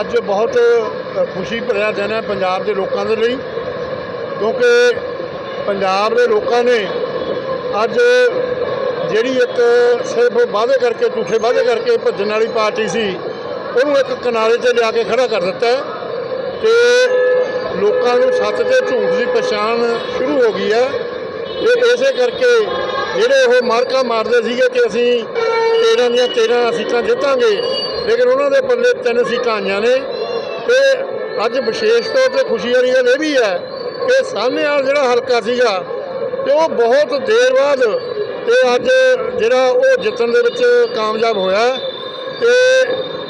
ਅੱਜ ਬਹੁਤ ਖੁਸ਼ੀ ਭਰਿਆ ਦਿਨ ਹੈ ਪੰਜਾਬ ਦੇ ਲੋਕਾਂ ਦੇ ਲਈ, ਕਿਉਂਕਿ ਪੰਜਾਬ ਦੇ ਲੋਕਾਂ ਨੇ ਅੱਜ ਜਿਹੜੀ ਇੱਕ ਸਿਰਫ ਵਾਅਦੇ ਕਰਕੇ, ਝੂਠੇ ਵਾਅਦੇ ਕਰਕੇ ਭੱਜਣ ਵਾਲੀ ਪਾਰਟੀ ਸੀ, ਉਹਨੂੰ ਇੱਕ ਕਿਨਾਰੇ ਤੇ ਲਿਆ ਕੇ ਖੜਾ ਕਰ ਦਿੱਤਾ ਹੈ ਤੇ ਲੋਕਾਂ ਨੂੰ ਸੱਚ ਤੇ ਝੂਠ ਦੀ ਪਛਾਣ ਸ਼ੁਰੂ ਹੋ ਗਈ ਹੈ। ਇਹ ਇਸੇ ਕਰਕੇ ਜਿਹੜੇ ਉਹ ਮਾਰਕਾ ਮਾਰਦੇ ਸੀਗੇ ਕਿ ਅਸੀਂ 13 ਦੀਆਂ 13 ਸੀਟਾਂ ਜਿੱਤਾਂਗੇ ਲੇਕਿਨ ਉਹਨਾਂ ਦੇ ਪੱਲੇ ਤਿੰਨ ਸੀਟਾਂ ਆਈਆਂ ਨੇ। ਤੇ ਅੱਜ ਵਿਸ਼ੇਸ਼ ਤੌਰ ਤੇ ਖੁਸ਼ੀ ਵਾਲੀ ਗੱਲ ਇਹ ਵੀ ਹੈ ਕਿ ਸਾਹਮਣੇ ਵਾਲਾ ਜਿਹੜਾ ਹਲਕਾ ਸੀਗਾ ਤੇ ਉਹ ਬਹੁਤ ਦੇਰ ਬਾਅਦ ਤੇ ਅੱਜ ਜਿਹੜਾ ਉਹ ਜਿੱਤਣ ਦੇ ਵਿੱਚ ਕਾਮਯਾਬ ਹੋਇਆ। ਤੇ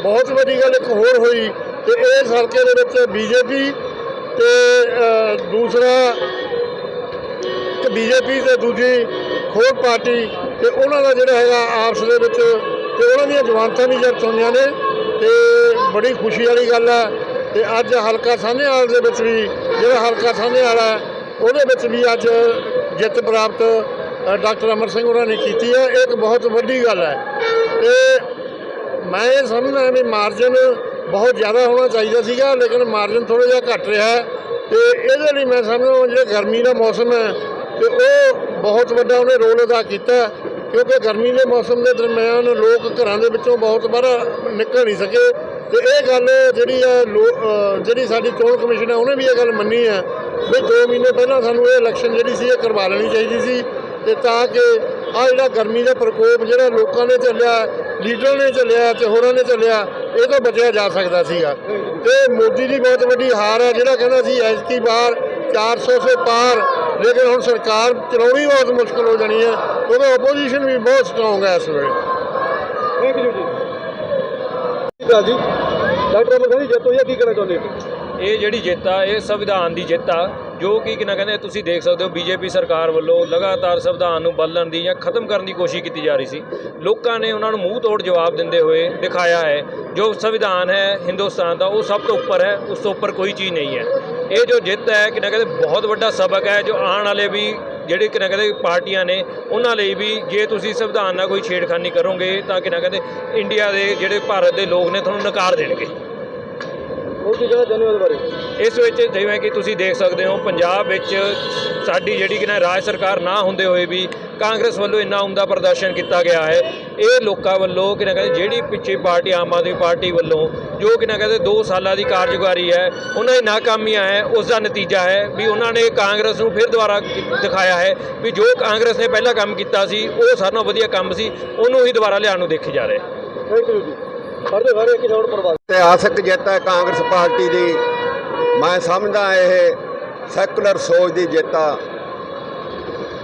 ਬਹੁਤ ਵੱਡੀ ਗੱਲ ਇੱਕ ਹੋਰ ਹੋਈ ਕਿ ਇਸ ਹਲਕੇ ਦੇ ਵਿੱਚ ਬੀਜੇਪੀ ਤੇ ਅ, ਦੂਸਰਾ ਕਿ ਬੀਜੇਪੀ ਤੇ ਦੂਜੀ ਹੋਰ ਪਾਰਟੀ ਤੇ ਉਹਨਾਂ ਦਾ ਜਿਹੜਾ ਹੈਗਾ ਆਪਸ ਦੇ ਵਿੱਚ, ਤੇ ਉਹਨਾਂ ਦੀਆਂ ਜਵਾਨਤਾਂ ਵੀ ਜ਼ਬਤ ਹੋਈਆਂ ਨੇ, ਤੇ ਬੜੀ ਖੁਸ਼ੀ ਵਾਲੀ ਗੱਲ ਹੈ। ਤੇ ਅੱਜ ਹਲਕਾ ਸਾਹਨੇਵਾਲ ਦੇ ਵਿੱਚ ਵੀ, ਜਿਹੜਾ ਹਲਕਾ ਸਾਹਨੇਵਾਲ ਹੈ, ਉਹਦੇ ਵਿੱਚ ਵੀ ਅੱਜ ਜਿੱਤ ਪ੍ਰਾਪਤ ਡਾਕਟਰ ਅਮਰ ਸਿੰਘ ਉਹਨਾਂ ਨੇ ਕੀਤੀ ਹੈ। ਇਹ ਇੱਕ ਬਹੁਤ ਵੱਡੀ ਗੱਲ ਹੈ। ਤੇ ਮੈਂ ਇਹ ਸਮਝਦਾ ਵੀ ਮਾਰਜਨ ਬਹੁਤ ਜ਼ਿਆਦਾ ਹੋਣਾ ਚਾਹੀਦਾ ਸੀਗਾ, ਲੇਕਿਨ ਮਾਰਜਨ ਥੋੜਾ ਜਿਹਾ ਘੱਟ ਰਿਹਾ ਹੈ। ਤੇ ਇਹਦੇ ਲਈ ਮੈਂ ਸਮਝਦਾ ਜਿਹੜਾ ਗਰਮੀ ਦਾ ਮੌਸਮ ਹੈ ਤੇ ਉਹ ਬਹੁਤ ਵੱਡਾ ਉਹਨੇ ਰੋਲ ਅਦਾ ਕੀਤਾ, ਕਿਉਂਕਿ ਗਰਮੀ ਦੇ ਮੌਸਮ ਦੇ ਦਰਮਿਆਨ ਲੋਕ ਘਰਾਂ ਦੇ ਵਿੱਚੋਂ ਬਹੁਤ ਬਾਹਰ ਨਿਕਲ ਨਹੀਂ ਸਕੇ। ਤੇ ਇਹ ਗੱਲ ਜਿਹੜੀ ਹੈ ਲੋ- ਜਿਹੜੀ ਸਾਡੀ ਚੋਣ ਕਮਿਸ਼ਨ ਹੈ ਉਹਨੇ ਵੀ ਇਹ ਗੱਲ ਮੰਨੀ ਹੈ ਵੀ 2 ਮਹੀਨੇ ਪਹਿਲਾਂ ਸਾਨੂੰ ਇਹ ਇਲੈਕਸ਼ਨ ਜਿਹੜੀ ਸੀ, ਇਹ ਕਰਵਾ ਲੈਣੀ ਚਾਹੀਦੀ ਸੀ। ਤੇ ਤਾਂ ਕਿ ਆ ਜਿਹੜਾ ਗਰਮੀ ਦਾ ਪ੍ਰਕੋਪ ਜਿਹੜਾ ਲੋਕਾਂ ਨੇ ਚੱਲਿਆ, ਲੀਡਰ ਨੇ ਚੱਲਿਆ ਤੇ ਹੋਰਾਂ ਨੇ ਚੱਲਿਆ, ਇਹ ਤੋਂ ਬਚਿਆ ਜਾ ਸਕਦਾ ਸੀਗਾ। ਤੇ ਮੋਦੀ ਦੀ ਬਹੁਤ ਵੱਡੀ ਹਾਰ ਹੈ ਜਿਹੜਾ ਕਹਿੰਦਾ ਸੀ, ਐਤਕੀ ਵਾਰ 400 ਸੇ ਪਾਰ ਲੇਕਿਨ ਹੁਣ ਸਰਕਾਰ ਚਲਾਉਣੀ ਬਹੁਤ ਮੁਸ਼ਕਲ ਹੋ ਜਾਣੀ ਹੈ। ਕਿਉਂਕਿ ਆਪੋਜੀਸ਼ਨ ਵੀ ਬਹੁਤ ਸਟਰੋਂਗ ਹੈ ਇਸ ਵੇਲੇ। ਥੈਂਕ ਯੂ ਜੀ। ਜੀ? ਡਾਕਟਰ ਅਮਰ ਸਿੰਘ ਜੀ ਜਿੱਤ ਹੋਈ ਹੈ ਕੀ ਕਹਿਣਾ ਚਾਹੁੰਦੇ ਹੋ? ਇਹ ਜਿਹੜੀ ਜਿੱਤ ਆ ਇਹ ਸੰਵਿਧਾਨ ਦੀ ਜਿੱਤ ਆ ਜੋ ਕਿ ਕਿਨਾ ਕਹਿੰਦੇ ਤੁਸੀਂ ਦੇਖ ਸਕਦੇ ਹੋ ਬੀਜੇਪੀ ਸਰਕਾਰ ਵੱਲੋਂ ਲਗਾਤਾਰ ਸੰਵਿਧਾਨ ਨੂੰ ਬਦਲਣ ਦੀ ਜਾਂ ਖਤਮ ਕਰਨ ਦੀ ਕੋਸ਼ਿਸ਼ ਕੀਤੀ ਜਾ ਰਹੀ ਸੀ। ਲੋਕਾਂ ਨੇ ਉਹਨਾਂ ਨੂੰ ਮੂੰਹ ਤੋੜ ਜਵਾਬ ਦਿੰਦੇ ਹੋਏ ਦਿਖਾਇਆ ਹੈ ਜੋ ਸੰਵਿਧਾਨ ਹੈ ਹਿੰਦੁਸਤਾਨ ਦਾ ਉਹ ਸਭ ਤੋਂ ਉੱਪਰ ਹੈ ਉਸ ਤੋਂ ਉੱਪਰ ਕੋਈ ਚੀਜ਼ ਨਹੀਂ ਹੈ। ਇਹ ਜੋ ਜਿੱਤ ਹੈ ਕਿ ਨਾ ਕਹਿੰਦੇ ਬਹੁਤ ਵੱਡਾ ਸਬਕ ਹੈ, ਜੋ ਆਉਣ ਵਾਲੇ ਵੀ ਜਿਹੜੇ ਕਿ ਨਾ ਕਹਿੰਦੇ ਪਾਰਟੀਆਂ ਨੇ, ਉਹਨਾਂ ਲਈ ਵੀ ਜੇ ਤੁਸੀਂ ਸੰਵਿਧਾਨ ਨਾਲ ਕੋਈ ਛੇੜਖਾਨੀ ਕਰੋਗੇ, ਤਾਂ ਕਿ ਨਾ ਕਹਿੰਦੇ ਇੰਡੀਆ ਦੇ ਜਿਹੜੇ ਭਾਰਤ ਦੇ ਲੋਕ ਨੇ, ਤੁਹਾਨੂੰ ਨਕਾਰ ਦੇਣਗੇ। ਕੀ ਬਾਰੇ? ਇਸ ਵਿੱਚ ਜਿਵੇਂ ਕਿ ਤੁਸੀਂ ਦੇਖ ਸਕਦੇ ਹੋ ਪੰਜਾਬ ਵਿੱਚ ਸਾਡੀ ਜਿਹੜੀ ਕਿ ਨਾ ਰਾਜ ਸਰਕਾਰ ਨਾ ਹੁੰਦੇ ਹੋਏ ਵੀ ਕਾਂਗਰਸ ਵੱਲੋਂ ਇੰਨਾ ਉਮਦਾ ਪ੍ਰਦਰਸ਼ਨ ਕੀਤਾ ਗਿਆ ਹੈ। ਇਹ ਲੋਕਾਂ ਵੱਲੋਂ ਕਿ ਨਾ ਕਹਿੰਦੇ ਜਿਹੜੀ ਪਿੱਛੇ ਪਾਰਟੀ ਆਮ ਆਦਮੀ ਪਾਰਟੀ ਵੱਲੋਂ ਜੋ ਕਿ ਨਾ ਕਹਿੰਦੇ 2 ਸਾਲਾਂ ਦੀ ਕਾਰਜਕਾਰੀ ਹੈ ਉਹਨਾਂ ਦੀ ਨਾਕਾਮੀਆਂ ਹੈ ਉਸ ਦਾ ਨਤੀਜਾ ਹੈ ਵੀ ਉਹਨਾਂ ਨੇ ਕਾਂਗਰਸ ਨੂੰ ਫਿਰ ਦੁਬਾਰਾ ਦਿਖਾਇਆ ਹੈ ਵੀ ਜੋ ਕਾਂਗਰਸ ਨੇ ਪਹਿਲਾਂ ਕੰਮ ਕੀਤਾ ਸੀ ਉਹ ਨਾਲੋਂ ਵਧੀਆ ਕੰਮ ਸੀ ਉਹਨੂੰ ਹੀ ਦੁਬਾਰਾ ਲਿਆਉਣ ਨੂੰ ਦੇਖੀ ਜਾ ਰਿਹਾ। ਹੈ ਥੈਂਕ ਯੂ ਜੀ। ਸਾਡੇ ਸਾਰੇ ਇੱਕ ਛੋੜ ਇਤਿਹਾਸਕ ਜਿੱਤ ਹੈ, ਕਾਂਗਰਸ ਪਾਰਟੀ ਦੀ। ਮੈਂ ਸਮਝਦਾ ਇਹ ਸੈਕੂਲਰ ਸੋਚ ਦੀ ਜਿੱਤ ਆ।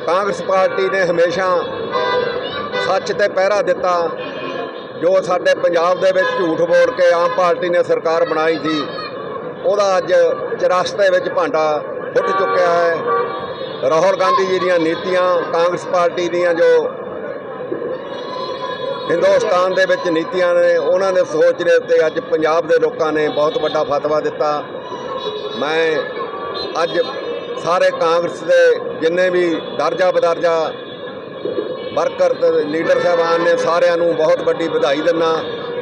ਕਾਂਗਰਸ ਪਾਰਟੀ ਨੇ ਹਮੇਸ਼ਾ ਸੱਚ ਤੇ ਪਹਿਰਾ ਦਿੱਤਾ, ਜੋ ਸਾਡੇ ਪੰਜਾਬ ਦੇ ਵਿੱਚ ਝੂਠ ਬੋਲ ਕੇ ਆਮ ਪਾਰਟੀ ਨੇ ਸਰਕਾਰ ਬਣਾਈ ਸੀ, ਉਹਦਾ ਅੱਜ ਚਰਸਤੇ ਵਿੱਚ ਭਾਂਡਾ ਫੁੱਟ ਚੁੱਕਿਆ ਹੈ। ਰਾਹੁਲ ਗਾਂਧੀ ਜੀ ਦੀਆਂ ਨੀਤੀਆਂ, ਕਾਂਗਰਸ ਪਾਰਟੀ ਦੀਆਂ ਜੋ ਹਿੰਦੁਸਤਾਨ ਦੇ ਵਿੱਚ ਨੀਤੀਆਂ ਨੇ, ਉਹਨਾਂ ਦੇ ਸੋਚ ਦੇ ਉੱਤੇ ਅੱਜ ਪੰਜਾਬ ਦੇ ਲੋਕਾਂ ਨੇ ਬਹੁਤ ਵੱਡਾ ਫਤਵਾ ਦਿੱਤਾ। ਮੈਂ ਅੱਜ ਸਾਰੇ ਕਾਂਗਰਸ ਦੇ ਜਿੰਨੇ ਵੀ ਦਰਜਾ ਬਦਰਜਾ ਵਰਕਰ ਤੇ ਲੀਡਰ ਸਾਹਿਬਾਨ ਨੇ, ਸਾਰਿਆਂ ਨੂੰ ਬਹੁਤ ਵੱਡੀ ਵਧਾਈ ਦਿੰਦਾ।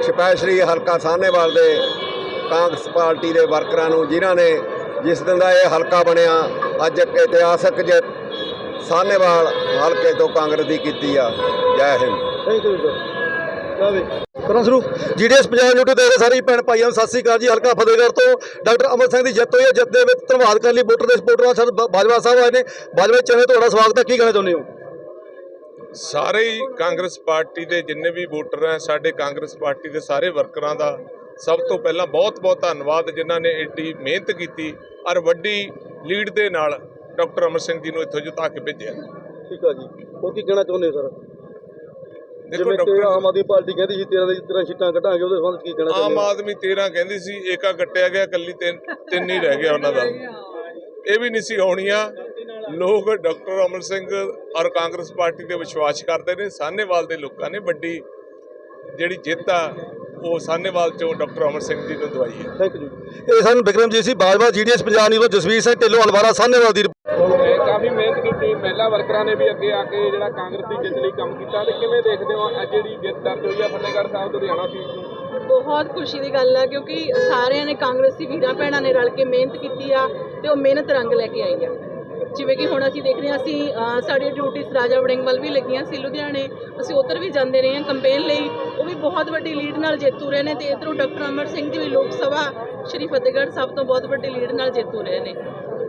ਸਪੈਸ਼ਲੀ ਹਲਕਾ ਸਾਹਨੇਵਾਲ ਦੇ ਕਾਂਗਰਸ ਪਾਰਟੀ ਦੇ ਵਰਕਰਾਂ ਨੂੰ, ਜਿਨ੍ਹਾਂ ਨੇ ਜਿਸ ਦਿਨ ਦਾ ਇਹ ਹਲਕਾ ਬਣਿਆ, ਅੱਜ ਇੱਕ ਇਤਿਹਾਸਕ ਜਿੱਤ ਸਾਹਨੇਵਾਲ ਹਲਕੇ ਤੋਂ ਕਾਂਗਰਸ ਦੀ ਕੀਤੀ ਆ। ਜੈ ਹਿੰਦ। ਥੈਂਕ ਯੂ ਸਰ ਜਾਵੇ ਕਰਾਂ ਸ਼ੁਰੂ। ਜੀਡੀਐਸ ਪੰਜਾਬ YouTube ਦੇ ਸਾਰੇ ਭੈਣ ਭਾਈਆਂ ਨੂੰ ਸਤਿ ਸ੍ਰੀ ਅਕਾਲ ਜੀ। ਹਲਕਾ ਫਤਿਹਗੜ੍ਹ ਤੋਂ ਡਾਕਟਰ ਅਮਰ ਸਿੰਘ ਦੀ ਜਿੱਤ ਹੋਈ ਹੈ। ਜਿੱਤ ਦੇ ਵਿੱਚ ਧੰਨਵਾਦ ਕਰਨ ਲਈ ਵੋਟਰ ਦੇ ਸਪੋਰਟਰਾਂ ਸਰ ਬਾਜਵਾ ਸਾਹਿਬ ਆਏ ਨੇ। ਬਾਜਵਾ ਚੈਨਲ ਤੁਹਾਡਾ ਸਵਾਗਤ ਹੈ। ਕੀ ਕਹਿਣਾ ਚਾਹੁੰਦੇ ਹੋ? ਸਾਰੇ ਹੀ ਕਾਂਗਰਸ ਪਾਰਟੀ ਦੇ ਜਿੰਨੇ ਵੀ ਵੋਟਰ ਹੈ ਸਾਡੇ ਕਾਂਗਰਸ ਪਾਰਟੀ ਦੇ ਸਾਰੇ ਵਰਕਰਾਂ ਦਾ ਸਭ ਤੋਂ ਪਹਿਲਾਂ ਬਹੁਤ-ਬਹੁਤ ਧੰਨਵਾਦ ਜਿਨ੍ਹਾਂ ਨੇ ਏਡੀ ਮਿਹਨਤ ਕੀਤੀ ਔਰ ਵੱਡੀ ਲੀਡ ਦੇ ਨਾਲ ਡਾਕਟਰ ਅਮਰ ਸਿੰਘ ਜੀ ਨੂੰ ਇੱਥੋਂ ਜਿਤਾ ਕੇ ਭੇਜਿਆ। ਠੀਕ ਆ ਜੀ। ਹੋਰ ਕੀ ਕਹਿਣਾ ਚਾਹੁੰਦੇ ਹੋ ਸਰ? ਜਿਵੇਂ ਕਿ ਡਾਕਟਰ ਆਮ ਆਦਮੀ ਪਾਰਟੀ ਕਹਿੰਦੀ ਸੀ 13 ਦੀ 13 ਸੀਟਾਂ ਘਟਾਂਗੇ ਉਹਦੇ ਸੰਬੰਧ ਕੀ ਕਹਿਣਾ ਆਮ ਆਦਮੀ 13 ਕਹਿੰਦੀ ਸੀ ਏਕਾ ਕੱਟਿਆ ਗਿਆ ਕੱਲੀ ਤਿੰਨ ਤਿੰਨ ਹੀ ਰਹਿ ਗਿਆ ਉਹਨਾਂ ਦਾ। ਇਹ ਵੀ ਨਹੀਂ ਸੀ ਹੋਣੀਆਂ। ਲੋਕ ਡਾਕਟਰ ਅਮਰ ਸਿੰਘ ਔਰ ਕਾਂਗਰਸ ਪਾਰਟੀ ਤੇ ਵਿਸ਼ਵਾਸ ਕਰਦੇ ਨੇ ਸਾਹਨੇਵਾਲ ਦੇ ਲੋਕਾਂ ਨੇ ਵੱਡੀ ਜਿਹੜੀ ਜਿੱਤ ਆ ਉਹ ਸਾਹਨੇਵਾਲ ਚੋਂ ਡਾਕਟਰ ਅਮਰ ਸਿੰਘ ਜੀ ਨੂੰ ਦਵਾਈ ਹੈ। ਥੈਂਕ ਯੂ ਇਹ ਸਨ ਬਿਕਰਮਜੀਤ ਸਿੰਘ ਬਾਜਵਾ ਜੀਡੀਐਸ ਪੰਜਾਬ ਨਿਊਜ਼ ਤੋਂ ਜਸਵੀਰ ਸਿੰਘ ਢਿੱਲੋਂ ਅਲਵਾਰਾ ਸਾਹਨੇਵਾਲ ਦੀ ਕਾਫੀ ਮਿਹਨਤ ਕੀਤੀ, ਮਹਿਲਾ ਵਰਕਰਾਂ ਨੇ ਵੀ ਅੱਗੇ ਆ ਕੇ ਜਿਹੜਾ ਕਾਂਗਰਸ ਦੀ ਜਿੱਤ ਲਈ ਕੰਮ ਕੀਤਾ, ਤੇ ਕਿਵੇਂ ਦੇਖਦੇ ਹੋ ਅੱਜ ਜਿਹੜੀ ਜਿੱਤ ਦਰਜ ਹੋਈ ਆ ਫਤਿਹਗੜ੍ਹ ਸਾਹਿਬ, ਲੁਧਿਆਣਾ ਸੀਟ ਨੂੰ? ਬਹੁਤ ਖੁਸ਼ੀ ਦੀ ਗੱਲ ਹੈ ਕਿਉਂਕਿ ਸਾਰਿਆਂ ਨੇ ਕਾਂਗਰਸੀ ਵੀਰਾਂ ਭੈਣਾਂ ਨੇ ਰਲ ਕੇ ਮਿਹਨਤ ਕੀਤੀ ਆ ਤੇ ਉਹ ਮਿਹਨਤ ਰੰਗ ਲੈ ਕੇ ਆਈ ਆ। ਜਿਵੇਂ ਕਿ ਹੁਣ ਅਸੀਂ ਦੇਖ ਰਹੇ ਹਾਂ, ਅਸੀਂ ਸਾਡੀ ਸਾਡੀਆਂ ਡਿਊਟੀਆਂ ਰਾਜਾ ਵੜਿੰਗ ਵੱਲ ਵੀ ਲੱਗੀਆਂ ਸੀ ਲੁਧਿਆਣੇ, ਅਸੀਂ ਉੱਧਰ ਵੀ ਜਾਂਦੇ ਰਹੇ ਹਾਂ ਕੰਪੇਨ ਲਈ, ਉਹ ਵੀ ਬਹੁਤ ਵੱਡੀ ਲੀਡ ਨਾਲ ਜੇਤੂ ਰਹੇ ਨੇ ਤੇ ਇਧਰੋਂ ਡਾਕਟਰ ਅਮਰ ਸਿੰਘ ਦੀ ਵੀ ਲੋਕ ਸਭਾ ਸ਼੍ਰੀ ਫਤਿਹਗੜ੍ਹ ਸਾਹਿਬ ਤੋਂ ਬਹੁਤ ਵੱਡੀ ਲੀਡ ਨਾਲ ਜੇਤੂ ਰਹੇ ਨੇ।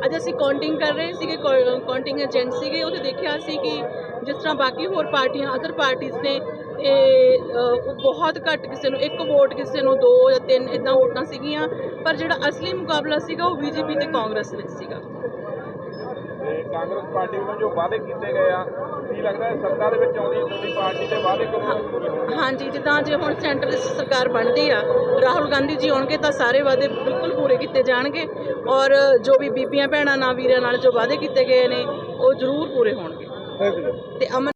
ਅੱਜ ਅਸੀਂ ਕਾਊਂਟਿੰਗ ਕਰ ਰਹੇ ਸੀਗੇ ਕਾਊਂਟਿੰਗ ਏਜੰਟ ਸੀਗੇ। ਉਹਦੇ ਦੇਖਿਆ ਸੀ ਕਿ ਜਿਸ ਤਰ੍ਹਾਂ ਬਾਕੀ ਹੋਰ ਪਾਰਟੀਆਂ ਅਦਰ ਪਾਰਟੀਆਂ ਨੇ, ਇਹ ਬਹੁਤ ਘੱਟ ਕਿਸੇ ਨੂੰ, ਇੱਕ ਵੋਟ ਕਿਸੇ ਨੂੰ ਦੋ ਜਾਂ ਤਿੰਨ ਇਦਾਂ ਵੋਟਾਂ ਸੀਗੀਆਂ। ਪਰ ਜਿਹੜਾ ਅਸਲੀ ਮੁਕਾਬਲਾ ਸੀਗਾ, ਉਹ ਬੀਜੇਪੀ ਤੇ ਕਾਂਗਰਸ ਵਿੱਚ ਸੀਗਾ। ਕਾਂਗਰਸ ਪਾਰਟੀ ਵੱਲੋਂ ਜੋ ਵਾਅਦੇ ਕੀਤੇ ਗਏ ਆ ਕੀ ਲੱਗਦਾ ਹੈ ਸੱਤਾ ਦੇ ਵਿੱਚ ਆਉਂਦੀ ਤੁਹਾਡੀ ਪਾਰਟੀ ਦੇ ਵਾਅਦੇ ਕਦੋਂ ਤੱਕ ਪੂਰੇ ਹੋਣਗੇ ਹਾਂਜੀ ਜਿੱਦਾਂ ਜੇ ਹੁਣ ਸੈਂਟਰ ਦੀ ਸਰਕਾਰ ਬਣਦੀ ਆ ਰਾਹੁਲ ਗਾਂਧੀ ਜੀ ਆਉਣਗੇ ਤਾਂ ਸਾਰੇ ਵਾਅਦੇ ਬਿਲਕੁਲ ਪੂਰੇ ਕੀਤੇ ਜਾਣਗੇ ਔਰ ਜੋ ਵੀ ਬੀਬੀਆਂ ਭੈਣਾਂ ਨਾਲ ਵੀਰਾਂ ਨਾਲ ਜੋ ਵਾਅਦੇ ਕੀਤੇ ਗਏ ਨੇ ਉਹ ਜ਼ਰੂਰ ਪੂਰੇ ਹੋਣਗੇ। ਤੇ ਅਮਨ